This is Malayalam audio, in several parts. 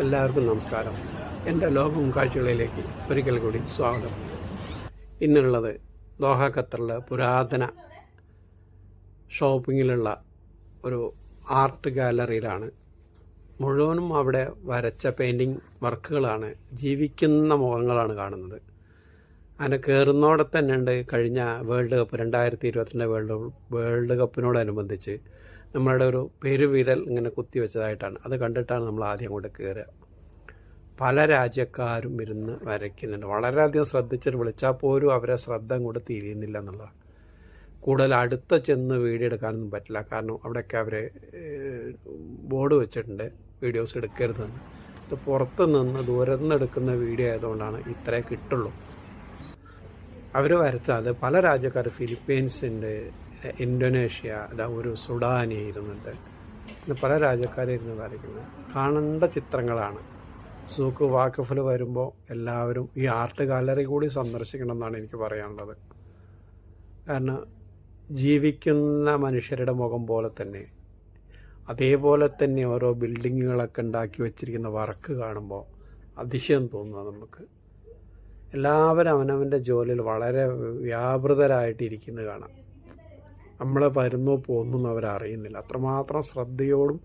എല്ലാവർക്കും നമസ്കാരം. എന്റെ ലോകം കാഴ്ചകളിലേക്ക് ഒരിക്കൽ കൂടി സ്വാഗതം. ഇന്നുള്ളത് ദോഹ ഖത്തറിലെ പുരാതന ഷോപ്പിങ്ങിലുള്ള ഒരു ആർട്ട് ഗാലറിയിലാണ്. മുഴുവനും അവിടെ വരച്ച പെയിന്റിങ് വർക്കുകളാണ് ജീവിക്കുന്ന മുഖങ്ങളാണ് കാണുന്നത്. അങ്ങനെ കയറുന്നോടെ തന്നെ ഉണ്ട് കഴിഞ്ഞ വേൾഡ് കപ്പ് രണ്ടായിരത്തി ഇരുപത്തിരണ്ട് വേൾഡ് വേൾഡ് കപ്പിനോടനുബന്ധിച്ച് നമ്മളുടെ ഒരു പെരുവിരൽ ഇങ്ങനെ കുത്തി വെച്ചതായിട്ടാണ്. അത് കണ്ടിട്ടാണ് നമ്മൾ ആദ്യം അങ്ങോട്ട് കയറുക പല രാജ്യക്കാരും ഇരുന്ന് വരയ്ക്കുന്നുണ്ട്. വളരെയധികം ശ്രദ്ധിച്ചിട്ട് വിളിച്ചാൽ പോലും അവരെ ശ്രദ്ധ അങ്ങോട്ട് തിരിയുന്നില്ല എന്നുള്ളതാണ്. കൂടുതൽ അടുത്ത് ചെന്ന് വീഡിയോ എടുക്കാനൊന്നും പറ്റില്ല. കാരണം അവിടെയൊക്കെ അവർ ബോർഡ് വെച്ചിട്ടുണ്ട് വീഡിയോസ് എടുക്കരുതെന്ന്. ഇത് പുറത്ത് നിന്ന് ദൂരത്ത് നിന്ന് എടുക്കുന്ന വീഡിയോ ആയതുകൊണ്ടാണ് ഇത്രേ കിട്ടുള്ളൂ. അവർ വരച്ചാൽ പല രാജ്യക്കാർ ഫിലിപ്പീൻസ് ഇന്തോനേഷ്യ ഇതാ ഒരു സുഡാനി ഇരുന്നുണ്ട്. പിന്നെ പല രാജ്യക്കാരിരുന്ന് വരയ്ക്കുന്നത് കാണേണ്ട ചിത്രങ്ങളാണ്. സൂക്ക് വാക്കഫിൽ വരുമ്പോൾ എല്ലാവരും ഈ ആർട്ട് ഗാലറി കൂടി സന്ദർശിക്കണം എന്നാണ് എനിക്ക് പറയാനുള്ളത്. കാരണം ജീവിക്കുന്ന മനുഷ്യരുടെ മുഖം പോലെ തന്നെ അതേപോലെ തന്നെ ഓരോ ബിൽഡിങ്ങുകളൊക്കെ ഉണ്ടാക്കി വെച്ചിരിക്കുന്ന വർക്ക് കാണുമ്പോൾ അതിശയം തോന്നുക നമുക്ക്. എല്ലാവരും അവനവന്റെ ജോലിയിൽ വളരെ വ്യാപൃതരായിട്ടിരിക്കുന്നത് കാണാം. നമ്മളെ വരുന്നോ പോകുന്നു അവരറിയുന്നില്ല അത്രമാത്രം ശ്രദ്ധയോടും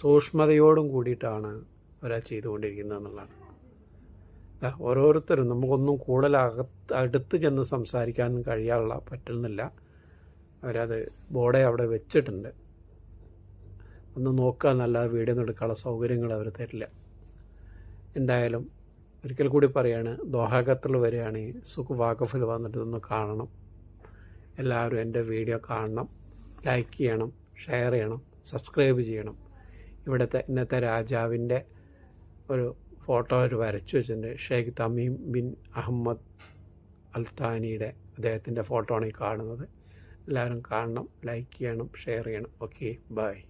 സൂക്ഷ്മതയോടും കൂടിയിട്ടാണ് അവരാ ചെയ്തുകൊണ്ടിരിക്കുന്നത് എന്നുള്ളതാണ്. ഓരോരുത്തരും നമുക്കൊന്നും കൂടുതൽ അകത്ത് അടുത്ത് ചെന്ന് സംസാരിക്കാനും കഴിയാനുള്ള പറ്റുന്നില്ല അവരത് ബോർഡെ അവിടെ വെച്ചിട്ടുണ്ട്. ഒന്ന് നോക്കാൻ നല്ല വീഡിയോ എടുക്കാനുള്ള സൗകര്യങ്ങൾ അവർ തരില്ല. എന്തായാലും ഒരിക്കൽ കൂടി പറയാണ് ദോഹാഗത്തിൽ വരികയാണെങ്കിൽ സുഖ് വാക്കഫിൽ വന്നിട്ട് ഇതൊന്ന് കാണണം. എല്ലാവരും എന്റെ വീഡിയോ കാണണം ലൈക്ക് ചെയ്യണം ഷെയർ ചെയ്യണം സബ്സ്ക്രൈബ് ചെയ്യണം. ഇവിടുത്തെ ഇന്നത്തെ രാജാവിന്റെ ഒരു ഫോട്ടോ ഒരു വരച്ചു വെച്ചിട്ടുണ്ട്. ഷെയ്ഖ് തമീം ബിൻ അഹമ്മദ് അൽത്താനിയുടെ അദ്ദേഹത്തിന്റെ ഫോട്ടോ ആണ് ഈ കാണുന്നത്. എല്ലാവരും കാണണം ലൈക്ക് ചെയ്യണം ഷെയർ ചെയ്യണം. Okay bye